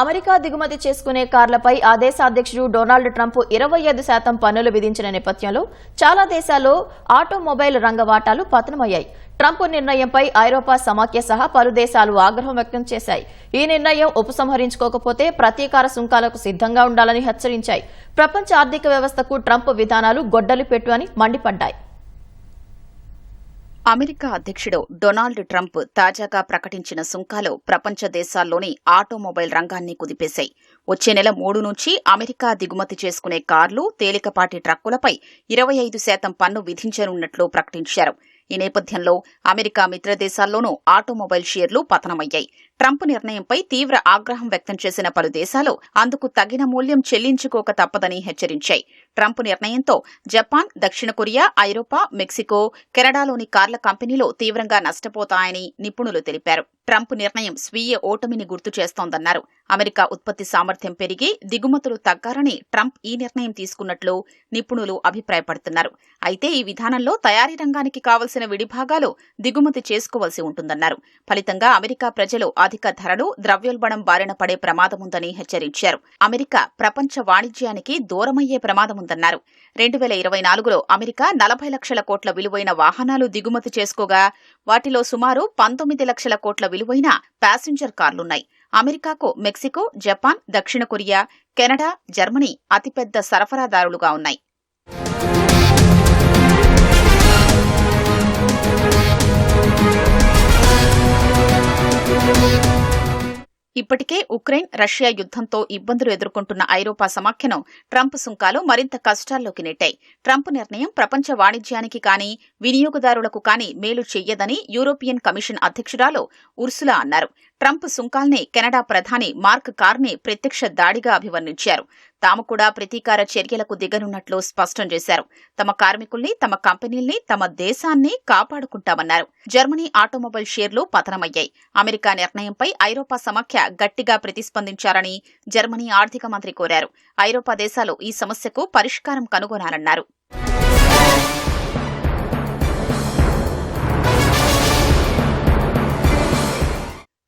America దిగుమతి చేసుకునే కార్లపై ఆ దేశ అధ్యక్షుడు డొనాల్డ్ ట్రంప్ ఇరవై ఐదు శాతం పన్నులు విధించిన నేపథ్యంలో చాలా దేశాల్లో ఆటోమొబైల్ రంగ వాటాలు పతనమయ్యాయి. ట్రంప్ నిర్ణయంపై ఐరోపా సమాఖ్య సహా పలు దేశాలు ఆగ్రహం వ్యక్తం చేశాయి. ఈ నిర్ణయం ఉపసంహరించుకోకపోతే ప్రతీకార సుంకాలకు సిద్ధంగా ఉండాలని హెచ్చరించాయి. ప్రపంచ ఆర్థిక వ్యవస్థకు ట్రంప్ విధానాలు గొడ్డలి పెట్టు అని మండిపడ్డాయి. అమెరికా అధ్యక్షుడు డొనాల్డ్ ట్రంప్ తాజాగా ప్రకటించిన సుంకాలు ప్రపంచ దేశాల్లోని ఆటోమొబైల్ రంగాన్ని కుదిపేశాయి. వచ్చే నెల మూడు నుంచి అమెరికా దిగుమతి చేసుకునే కార్లు తేలికపాటి ట్రక్కులపై ఇరవై ఐదు శాతం పన్ను విధించనున్నట్లు ప్రకటించారు. ఈ నేపథ్యంలో అమెరికా మిత్రదేశాల్లోనూ ఆటోమొబైల్ షేర్లు పతనమయ్యాయి. ట్రంప్ నిర్ణయంపై తీవ్ర ఆగ్రహం వ్యక్తం చేసిన పలు దేశాలు అందుకు తగిన మూల్యం చెల్లించుకోక తప్పదని హెచ్చరించాయి. ట్రంప్ నిర్ణయంతో జపాన్ దక్షిణ కొరియా ఐరోపా మెక్సికో కెనడాలోని కార్ల కంపెనీలు తీవ్రంగా నష్టపోతాయని నిపుణులు తెలిపారు. ట్రంప్ నిర్ణయం స్వీయ ఓటమిని గుర్తు చేస్తోందన్నారు. అమెరికా ఉత్పత్తి సామర్థ్యం పెరిగి దిగుమతులు తగ్గారని ట్రంప్ ఈ నిర్ణయం తీసుకున్నట్లు నిపుణులు అభిప్రాయపడుతున్నారు. అయితే ఈ విధానంలో తయారీ రంగానికి కావలసిన విడిభాగాలు దిగుమతి చేసుకోవాల్సి ఉంటుందన్నారు. ఫలితంగా అమెరికా ప్రజలు అధిక ధరలు ద్రవ్యోల్బణం బారిన పడే ప్రమాదముందని హెచ్చరించారు. అమెరికా ప్రపంచ వాణిజ్యానికి దూరమయ్యే ప్రమాదముందన్నారు. రెండు వేల ఇరవై నాలుగులో అమెరికా నలభై లక్షల కోట్ల విలువైన వాహనాలు దిగుమతి చేసుకోగా వాటిలో సుమారు పంతొమ్మిది లక్షల కోట్ల విలువైన ప్యాసింజర్ కార్లున్నాయి. అమెరికాకు మెక్సికో జపాన్ దక్షిణ కొరియా కెనడా జర్మనీ అతిపెద్ద సరఫరాదారులుగా ఉన్నాయి. ఇప్పటికే ఉక్రెయిన్ రష్యా యుద్ధంతో ఇబ్బందులు ఎదుర్కొంటున్న ఐరోపా సమాఖ్యను ట్రంప్ సుంకాలు మరింత కష్టాల్లోకి నెట్టాయి. ట్రంప్ నిర్ణయం ప్రపంచ వాణిజ్యానికి కానీ వినియోగదారులకు కానీ మేలు చెయ్యదని యూరోపియన్ కమిషన్ అధ్యక్షురాలు ఉర్సులా అన్నారు. ట్రంప్ సుంకాల్ని కెనడా ప్రధాని మార్క్ కార్ని ప్రత్యక్ష దాడిగా అభివర్ణించారు. తాము కూడా ప్రతీకార చర్యలకు దిగనున్నట్లు స్పష్టం చేశారు. తమ కార్మికుల్ని తమ కంపెనీల్ని తమ దేశాన్ని కాపాడుకుంటామన్నారు. జర్మనీ ఆటోమొబైల్ షేర్లు పతనమయ్యాయి. అమెరికా నిర్ణయంపై ఐరోపా సమాఖ్య గట్టిగా ప్రతిస్పందించారని జర్మనీ ఆర్థిక మంత్రి కోరారు. ఐరోపా దేశాలు ఈ సమస్యకు పరిష్కారం కనుగొనాలన్నారు.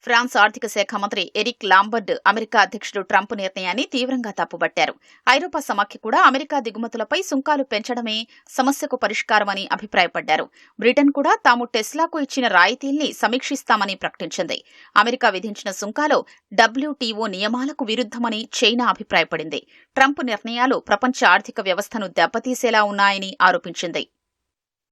ఫ్రాన్స్ ఆర్థిక శాఖ మంత్రి ఎరిక్ లాంబర్డ్ అమెరికా అధ్యక్షుడు ట్రంప్ నిర్ణయాన్ని తీవ్రంగా తప్పుబట్టారు. ఐరోపా సమాఖ్య కూడా అమెరికా దిగుమతులపై సుంకాలు పెంచడమే సమస్యకు పరిష్కారమని అభిప్రాయపడ్డారు. బ్రిటన్ కూడా తాము టెస్లాకు ఇచ్చిన రాయితీల్ని సమీక్షిస్తామని ప్రకటించింది. అమెరికా విధించిన సుంకాలు డబ్ల్యూటీఓ నియమాలకు విరుద్దమని చైనా అభిప్రాయపడింది. ట్రంప్ నిర్ణయాలు ప్రపంచ ఆర్థిక వ్యవస్థను దెబ్బతీసేలా ఉన్నాయని ఆరోపించింది.